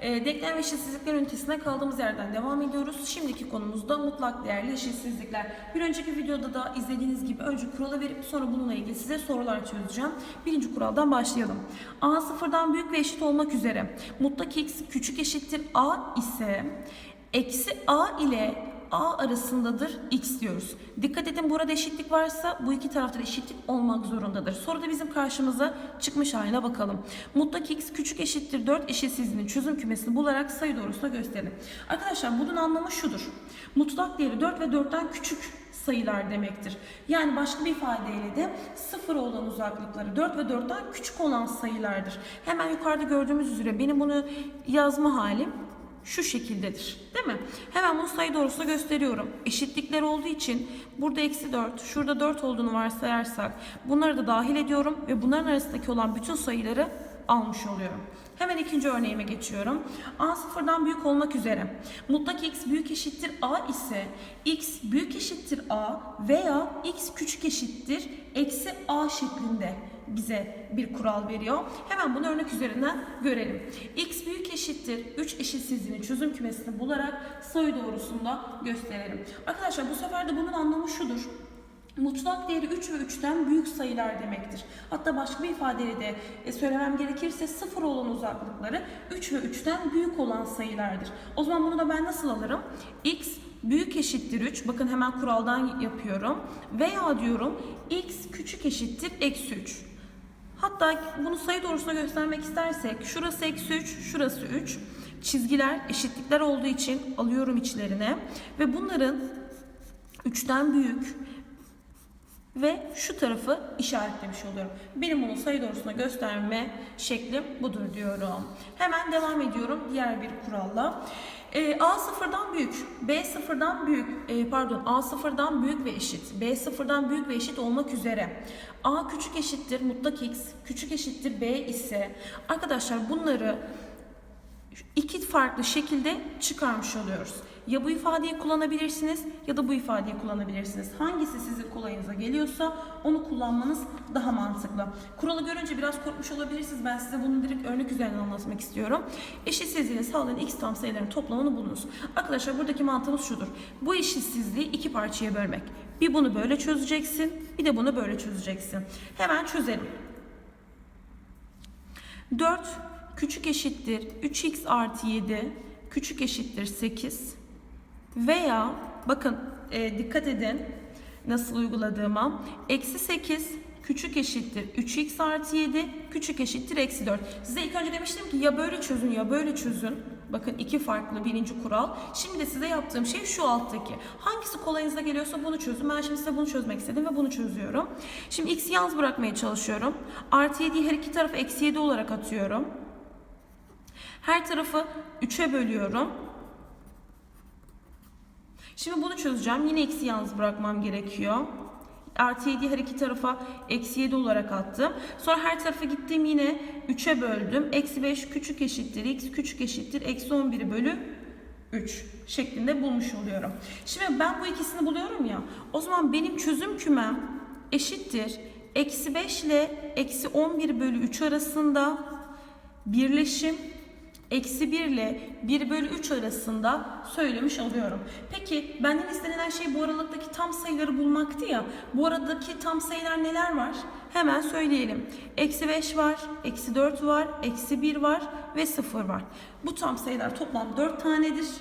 E, denklem ve eşitsizlikler ünitesine kaldığımız yerden devam ediyoruz. Şimdiki konumuz da mutlak değerli eşitsizlikler. Bir önceki videoda da izlediğiniz gibi önce kuralı verip sonra bununla ilgili size sorular çözeceğim. Birinci kuraldan başlayalım. A sıfırdan büyük ve eşit olmak üzere mutlak x küçük eşittir a ise eksi a ile A arasındadır x diyoruz. Dikkat edin burada eşitlik varsa bu iki tarafta da eşitlik olmak zorundadır. Soruda bizim karşımıza çıkmış haline bakalım. Mutlak x küçük eşittir 4 eşitsizliğinin çözüm kümesini bularak sayı doğrusuna gösterelim. Arkadaşlar bunun anlamı şudur. Mutlak değeri 4 ve 4'ten küçük sayılar demektir. Yani başka bir ifadeyle de sıfır olan uzaklıkları 4 ve 4'ten küçük olan sayılardır. Hemen yukarıda gördüğümüz üzere benim bunu yazma halim şu şekildedir. Değil mi? Hemen bunu sayı doğrusuna gösteriyorum. Eşitlikler olduğu için burada eksi 4, şurada 4 olduğunu varsayarsak bunları da dahil ediyorum ve bunların arasındaki olan bütün sayıları almış oluyorum. Hemen ikinci örneğime geçiyorum. A sıfırdan büyük olmak üzere. Mutlak x büyük eşittir a ise x büyük eşittir a veya x küçük eşittir eksi a şeklinde bize bir kural veriyor. Hemen bunu örnek üzerinden görelim. x büyük eşittir 3 eşitsizliğinin çözüm kümesini bularak sayı doğrusunda gösterelim. Arkadaşlar bu sefer de bunun anlamı şudur. Mutlak değeri 3 ve 3'ten büyük sayılar demektir. Hatta başka bir ifadeyle de e, söylemem gerekirse sıfır olan uzaklıkları 3 ve 3'ten büyük olan sayılardır. O zaman bunu da ben nasıl alırım? x büyük eşittir 3. Bakın hemen kuraldan yapıyorum. Veya diyorum x küçük eşittir eksi 3. Hatta bunu sayı doğrusuna göstermek istersek şurası eksi 3, şurası 3. Çizgiler eşitlikler olduğu için alıyorum içlerine ve bunların 3'ten büyük ve şu tarafı işaretlemiş oluyorum. Benim bunu sayı doğrusuna gösterme şeklim budur diyorum. Hemen devam ediyorum diğer bir kuralla. Ee, A sıfırdan büyük, B sıfırdan büyük, e, pardon A sıfırdan büyük ve eşit, B sıfırdan büyük ve eşit olmak üzere A küçük eşittir mutlak x, küçük eşittir B ise arkadaşlar bunları iki farklı şekilde çıkarmış oluyoruz. Ya bu ifadeyi kullanabilirsiniz ya da bu ifadeyi kullanabilirsiniz. Hangisi sizin kolayınıza geliyorsa onu kullanmanız daha mantıklı. Kuralı görünce biraz korkmuş olabilirsiniz. Ben size bunu direkt örnek üzerinden anlatmak istiyorum. Eşitsizliğini sağlayan x tam sayıların toplamını bulunuz. Arkadaşlar buradaki mantığımız şudur. Bu eşitsizliği iki parçaya bölmek. Bir bunu böyle çözeceksin, bir de bunu böyle çözeceksin. Hemen çözelim. 4 küçük eşittir 3x artı 7 küçük eşittir 8 veya bakın e, dikkat edin nasıl uyguladığıma eksi 8 küçük eşittir 3x artı 7 küçük eşittir eksi 4. Size ilk önce demiştim ki ya böyle çözün ya böyle çözün. Bakın iki farklı birinci kural. Şimdi de size yaptığım şey şu alttaki. Hangisi kolayınıza geliyorsa bunu çözün. Ben şimdi size bunu çözmek istedim ve bunu çözüyorum. Şimdi x'i yalnız bırakmaya çalışıyorum. Artı 7'yi her iki tarafa eksi 7 olarak atıyorum. Her tarafı 3'e bölüyorum. Şimdi bunu çözeceğim. Yine eksi yalnız bırakmam gerekiyor. Artı 7'yi her iki tarafa eksi 7 olarak attım. Sonra her tarafa gittim yine 3'e böldüm. Eksi 5 küçük eşittir x küçük eşittir eksi 11'i bölü 3 şeklinde bulmuş oluyorum. Şimdi ben bu ikisini buluyorum ya. O zaman benim çözüm kümem eşittir. Eksi 5 ile eksi 11 bölü 3 arasında birleşim eksi 1 ile 1 bölü 3 arasında söylemiş oluyorum. Peki benden istenilen şey bu aralıktaki tam sayıları bulmaktı ya. Bu aradaki tam sayılar neler var? Hemen söyleyelim. Eksi 5 var, eksi 4 var, eksi 1 var ve 0 var. Bu tam sayılar toplam 4 tanedir.